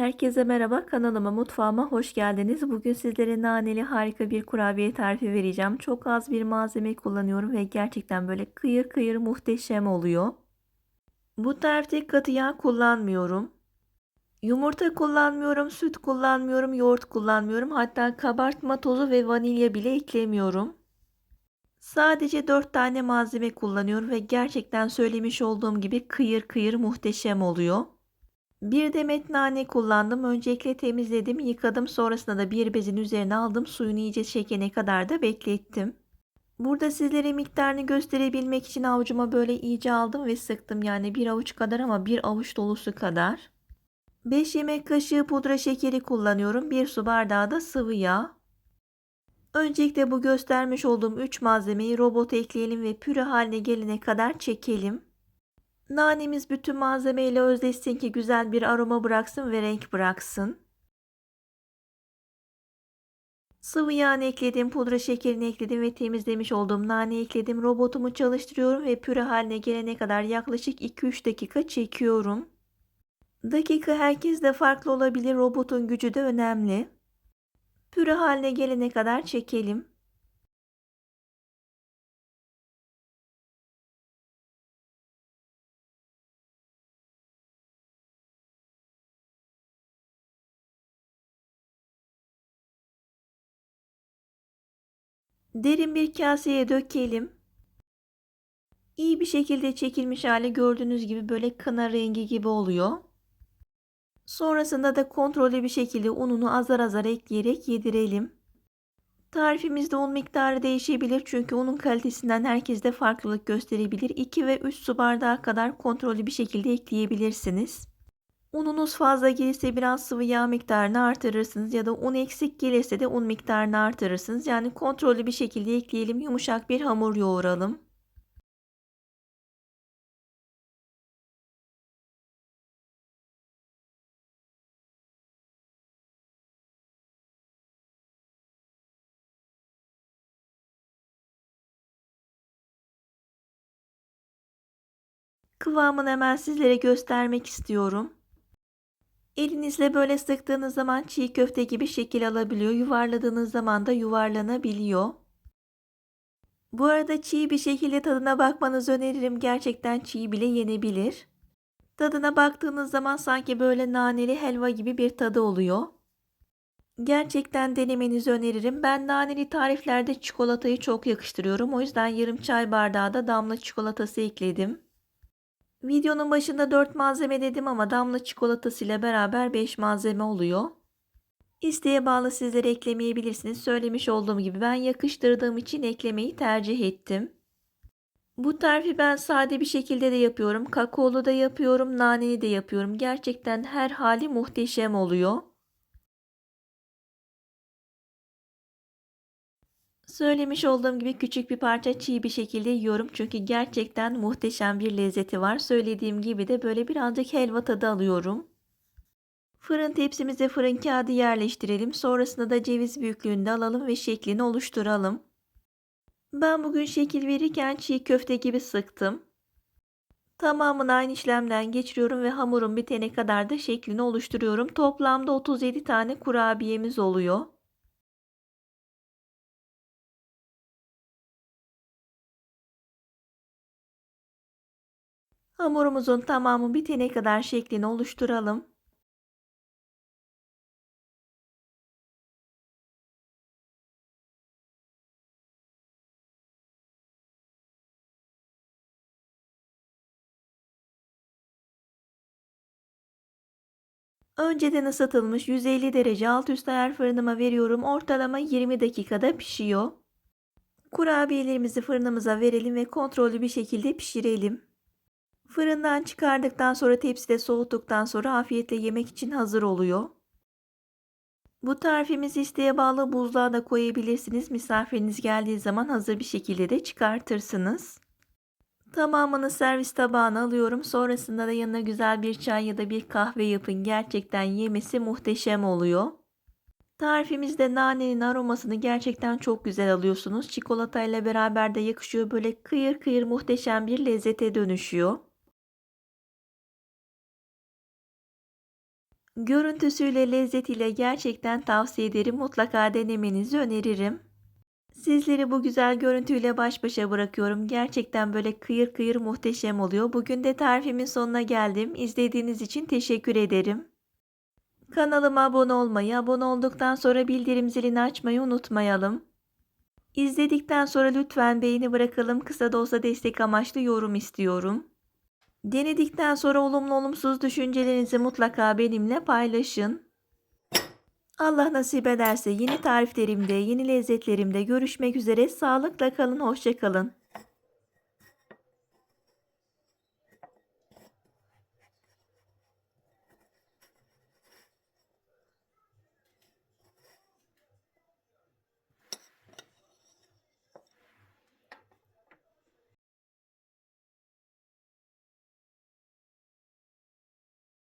Herkese merhaba, kanalıma, mutfağıma hoş geldiniz. Bugün sizlere naneli harika bir kurabiye tarifi vereceğim. Çok az bir malzeme kullanıyorum ve gerçekten böyle kıyır kıyır muhteşem oluyor. Bu tarifte katı yağ kullanmıyorum. Yumurta kullanmıyorum, süt kullanmıyorum, yoğurt kullanmıyorum. Hatta kabartma tozu ve vanilya bile eklemiyorum. Sadece 4 tane malzeme kullanıyorum ve gerçekten söylemiş olduğum gibi kıyır kıyır muhteşem oluyor. Bir demet nane kullandım. Öncelikle temizledim, yıkadım. Sonrasında da bir bezin üzerine aldım. Suyunu iyice çekene kadar da beklettim. Burada sizlere miktarını gösterebilmek için avucuma böyle iyice aldım ve sıktım. Yani bir avuç kadar ama bir avuç dolusu kadar. 5 yemek kaşığı pudra şekeri kullanıyorum. 1 su bardağı da sıvı yağ. Öncelikle bu göstermiş olduğum 3 malzemeyi robota ekleyelim ve püre haline gelene kadar çekelim. Nanemiz bütün malzemeyle özleşsin ki güzel bir aroma bıraksın ve renk bıraksın. Sıvı yağını ekledim, pudra şekerini ekledim ve temizlemiş olduğum nane ekledim. Robotumu çalıştırıyorum ve püre haline gelene kadar yaklaşık 2-3 dakika çekiyorum. Dakika herkeste farklı olabilir. Robotun gücü de önemli. Püre haline gelene kadar çekelim. Derin bir kaseye dökelim. İyi bir şekilde çekilmiş hali gördüğünüz gibi böyle kına rengi gibi oluyor. Sonrasında da kontrollü bir şekilde ununu azar azar ekleyerek yedirelim. Tarifimizde un miktarı değişebilir çünkü unun kalitesinden herkeste farklılık gösterebilir. 2 ve 3 su bardağı kadar kontrollü bir şekilde ekleyebilirsiniz. Ununuz fazla gelirse biraz sıvı yağ miktarını artırırsınız ya da un eksik gelirse de un miktarını artırırsınız. Yani kontrollü bir şekilde ekleyelim. Yumuşak bir hamur yoğuralım. Kıvamını hemen sizlere göstermek istiyorum. Elinizle böyle sıktığınız zaman çiğ köfte gibi şekil alabiliyor. Yuvarladığınız zaman da yuvarlanabiliyor. Bu arada çiğ bir şekilde tadına bakmanızı öneririm. Gerçekten çiğ bile yenebilir. Tadına baktığınız zaman sanki böyle naneli helva gibi bir tadı oluyor. Gerçekten denemenizi öneririm. Ben naneli tariflerde çikolatayı çok yakıştırıyorum. O yüzden yarım çay bardağı da damla çikolatası ekledim. Videonun başında 4 malzeme dedim ama damla çikolatası ile beraber 5 malzeme oluyor. İsteğe bağlı sizlere eklemeyebilirsiniz. Söylemiş olduğum gibi ben yakıştırdığım için eklemeyi tercih ettim. Bu tarifi ben sade bir şekilde de yapıyorum. Kakaolu da yapıyorum, naneli de yapıyorum. Gerçekten her hali muhteşem oluyor. Söylemiş olduğum gibi küçük bir parça çiğ bir şekilde yiyorum. Çünkü gerçekten muhteşem bir lezzeti var. Söylediğim gibi de böyle birazcık helva tadı alıyorum. Fırın tepsimize fırın kağıdı yerleştirelim. Sonrasında da ceviz büyüklüğünde alalım ve şeklini oluşturalım. Ben bugün şekil verirken çiğ köfte gibi sıktım. Tamamını aynı işlemden geçiriyorum ve hamurun bitene kadar da şeklini oluşturuyorum. Toplamda 37 tane kurabiyemiz oluyor. Hamurumuzun tamamı bitene kadar şeklini oluşturalım. Önceden ısıtılmış 150 derece alt üst ayar fırınıma veriyorum. Ortalama 20 dakikada pişiyor. Kurabiyelerimizi fırınımıza verelim ve kontrollü bir şekilde pişirelim. Fırından çıkardıktan sonra tepside soğuttuktan sonra afiyetle yemek için hazır oluyor. Bu tarifimizi isteğe bağlı buzluğa da koyabilirsiniz. Misafiriniz geldiği zaman hazır bir şekilde de çıkartırsınız. Tamamını servis tabağına alıyorum. Sonrasında da yanına güzel bir çay ya da bir kahve yapın. Gerçekten yemesi muhteşem oluyor. Tarifimizde nanenin aromasını gerçekten çok güzel alıyorsunuz. Çikolata ile beraber de yakışıyor. Böyle kıyır kıyır muhteşem bir lezzete dönüşüyor. Görüntüsüyle lezzetiyle gerçekten tavsiye ederim. Mutlaka denemenizi öneririm. Sizleri bu güzel görüntüyle baş başa bırakıyorum. Gerçekten böyle kıyır kıyır muhteşem oluyor. Bugün de tarifimin sonuna geldim. İzlediğiniz için teşekkür ederim. Kanalıma abone olmayı, abone olduktan sonra bildirim zilini açmayı unutmayalım. İzledikten sonra lütfen beğeni bırakalım. Kısa da olsa destek amaçlı yorum istiyorum. Denedikten sonra olumlu olumsuz düşüncelerinizi mutlaka benimle paylaşın. Allah nasip ederse yeni tariflerimde, yeni lezzetlerimde görüşmek üzere. Sağlıkla kalın, hoşça kalın.